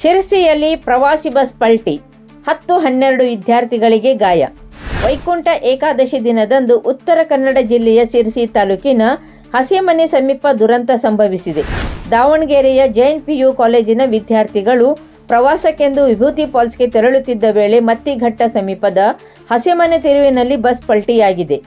ಶಿರಸಿಯಲ್ಲಿ ಪ್ರವಾಸಿ ಬಸ್ ಪಲ್ಟಿ. ಹತ್ತು ಹನ್ನೆರಡು ವಿದ್ಯಾರ್ಥಿಗಳಿಗೆ ಗಾಯ. ವೈಕುಂಠ ಏಕಾದಶಿ ದಿನದಂದು ಉತ್ತರ ಕನ್ನಡ ಜಿಲ್ಲೆಯ ಶಿರಸಿ ತಾಲೂಕಿನ ಹಸಿಮನೆ ಸಮೀಪ ದುರಂತ ಸಂಭವಿಸಿದೆ. ದಾವಣಗೆರೆಯ ಜೈನ್ ಪಿಯು ಕಾಲೇಜಿನ ವಿದ್ಯಾರ್ಥಿಗಳು ಪ್ರವಾಸಕ್ಕೆಂದು ವಿಭೂತಿ ಫಾಲ್ಸ್ಗೆ ತೆರಳುತ್ತಿದ್ದ ವೇಳೆ ಮತ್ತಿಘಟ್ಟ ಸಮೀಪದ ಹಸಿಮನೆ ತಿರುವಿನಲ್ಲಿ ಬಸ್ ಪಲ್ಟಿಯಾಗಿದೆ.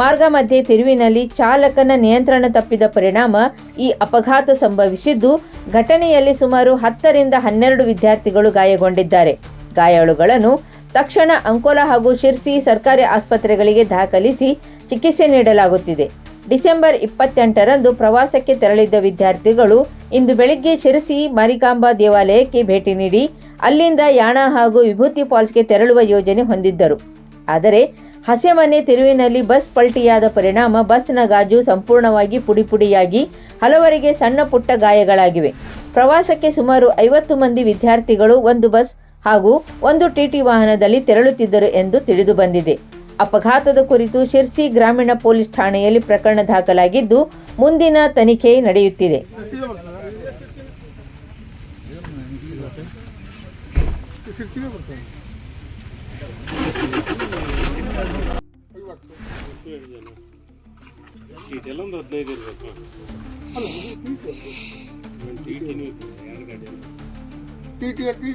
ಮಾರ್ಗ ಮಧ್ಯೆ ತಿರುವಿನಲ್ಲಿ ಚಾಲಕನ ನಿಯಂತ್ರಣ ತಪ್ಪಿದ ಪರಿಣಾಮ ಈ ಅಪಘಾತ ಸಂಭವಿಸಿದ್ದು, ಘಟನೆಯಲ್ಲಿ ಸುಮಾರು ಹತ್ತರಿಂದ ಹನ್ನೆರಡು ವಿದ್ಯಾರ್ಥಿಗಳು ಗಾಯಗೊಂಡಿದ್ದಾರೆ. ಗಾಯಾಳುಗಳನ್ನು ತಕ್ಷಣ ಅಂಕೋಲಾ ಹಾಗೂ ಶಿರ್ಸಿ ಸರ್ಕಾರಿ ಆಸ್ಪತ್ರೆಗಳಿಗೆ ದಾಖಲಿಸಿ ಚಿಕಿತ್ಸೆ ನೀಡಲಾಗುತ್ತಿದೆ. ಡಿಸೆಂಬರ್ ಇಪ್ಪತ್ತೆಂಟರಂದು ಪ್ರವಾಸಕ್ಕೆ ತೆರಳಿದ್ದ ವಿದ್ಯಾರ್ಥಿಗಳು ಇಂದು ಬೆಳಿಗ್ಗೆ ಶಿರಸಿ ಮಾರಿಕಾಂಬಾ ದೇವಾಲಯಕ್ಕೆ ಭೇಟಿ ನೀಡಿ, ಅಲ್ಲಿಂದ ಯಾಣ ಹಾಗೂ ವಿಭೂತಿ ಫಾಲ್ಸ್ಗೆ ತೆರಳುವ ಯೋಜನೆ ಹೊಂದಿದ್ದರು. ಆದರೆ ಹಸೆಮನೆ ತಿರುವಿನಲ್ಲಿ ಬಸ್ ಪಲ್ಟಿಯಾದ ಪರಿಣಾಮ, ಬಸ್ನ ಗಾಜು ಸಂಪೂರ್ಣವಾಗಿ ಪುಡಿಪುಡಿಯಾಗಿ ಹಲವರಿಗೆ ಸಣ್ಣ ಪುಟ್ಟ ಗಾಯಗಳಾಗಿವೆ. ಪ್ರವಾಸಕ್ಕೆ ಸುಮಾರು ಐವತ್ತು ಮಂದಿ ವಿದ್ಯಾರ್ಥಿಗಳು ಒಂದು ಬಸ್ ಹಾಗೂ ಒಂದು ಟಿಟಿ ವಾಹನದಲ್ಲಿ ತೆರಳುತ್ತಿದ್ದರು ಎಂದು ತಿಳಿದು ಬಂದಿದೆ. ಅಪಘಾತದ ಕುರಿತು ಶಿರ್ಸಿ ಗ್ರಾಮೀಣ ಪೊಲೀಸ್ ಠಾಣೆಯಲ್ಲಿ ಪ್ರಕರಣ ದಾಖಲಾಗಿದ್ದು, ಮುಂದಿನ ತನಿಖೆ ನಡೆಯುತ್ತಿದೆ. ಸೀಟ್ ಎಲ್ಲ ಒಂದು ಹದಿನೈದು ಇರ್ಬೇಕು ಟಿ ಟಿನೂ ಇದೆ ಎರಡು ಗಾಡಿ ಅಲ್ಲ. ಟಿ ಟಿ ಟಿ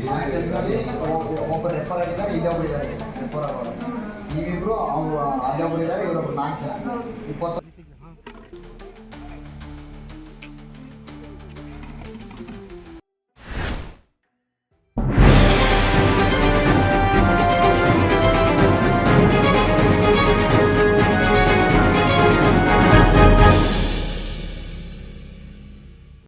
ಟಿ ಒಬ್ಬರು ರೆಫರ್ ಆಗಿದ್ದಾರೆ ಇಲ್ಲೊಬ್ರು ಇದ್ದಾರೆ ರೆಫರ್ ಆಗೋರು ಈಗಿಬ್ರು ಅವ್ರು ಅಲ್ಲೊಬ್ರು ಇದ್ದಾರೆ ಇವರೊಬ್ರು ನಾಲ್ಕು ಜನ ಇಪ್ಪತ್ತೊಂದು